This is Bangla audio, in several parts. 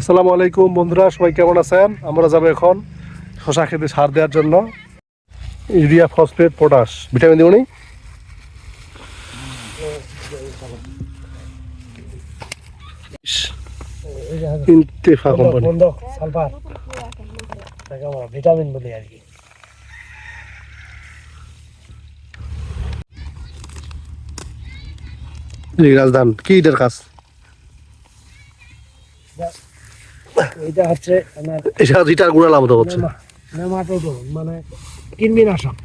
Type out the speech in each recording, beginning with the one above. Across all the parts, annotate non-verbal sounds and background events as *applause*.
আসসালামু আলাইকুম বন্ধুরা সবাই কেমন আছেন? আমরা যাব এখন শশা খেতে সার দেওয়ার জন্য। ইউরিয়া ফসফেট পটাশ ভিটামিন দিবনি ইন্তেফা কোম্পানি। সালফার। ভিটামিন বলি আর কি। রাজধান কি এটার কাজ? এটা হচ্ছে এটা ইটার গুঁড়া লাভ হচ্ছে। নেমাটোডন মানে কৃমিনাশক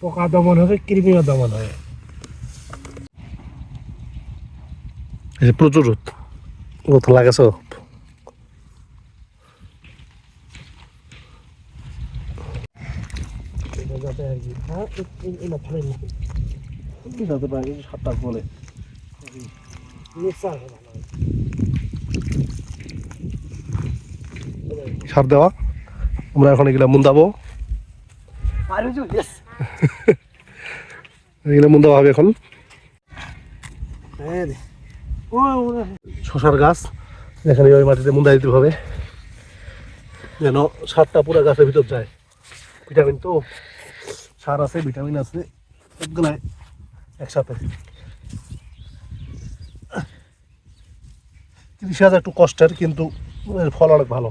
পোকা দমন হবে কৃমিও দমন হবে এই প্রচুর রোদ। রোদ লাগাছ হ্যাঁ সাতটা বলে। মিক্সার হবে না। সার দেওয়া। আমরা এখন এগুলা মুন্দাবো। *laughs* এগুলা মুন্দাবো হবে এখন। শশার গাছ এখানে ওই মাটিতে মুন্দা দিতে হবে। যেন সারটা পুরো গাছের ভিতর যায়। ভিটামিন তো সার আছে ভিটামিন আছে সবগুলাই একসাথে। তিরিশ হাজার একটু কষ্টের কিন্তু ফল অনেক ভালো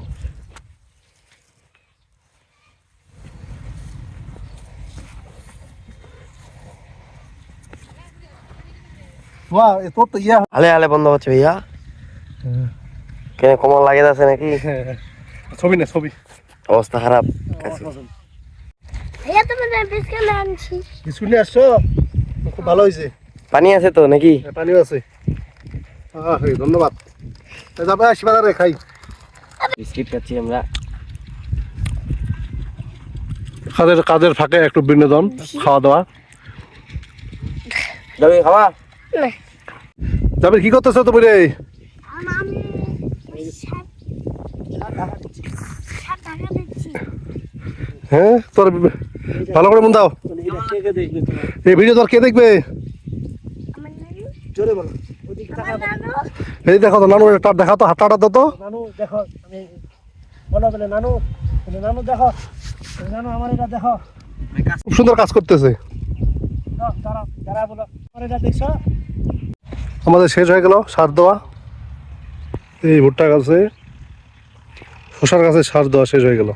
বাহ এ তোর তো ইয়া হালে হালে বন্ধ হচ্ছে ভাইয়া। কেন কমল লাগে যাচ্ছে নাকি? ছবি না ছবি। অবস্থা খারাপ। ভাইয়া তোমাদের বিস্কুট আনছি। বিস্কুট নিয়ে আসছো? খুব ভালো হয়েছে। পানি আছে তো নাকি? হ্যাঁ, পানিও আছে। ধন্যবাদ। যাবে আসি বাজারে খাই। বিস্কিট খাচ্ছি আমরা। কাজের কাজের ফাঁকে একটু বিনোদন খাওয়া দাওয়া। যাবি খাওয়া। যাবে কি করতেছো তুমি রে? টাকা দিচ্ছি হ্যাঁ তোর ভালো করে মন দাও। এই ভিডিও তোর কে দেখবে? বলো এই দেখো তো নানু একটা দেখা তো হাতটা দাও তো। নানু দেখো বলো বলে নানু বলে নানু দেখো বলে, নানু আমার এটা দেখো। খুব সুন্দর কাজ করতেছে। দাঁড়া বলো আমার এটা দেখছ? আমাদের শেষ হয়ে গেল, সার দেওয়া। এই ভুট্টা গাছে, শশার গাছে সার দেওয়া শেষ হয়ে গেল।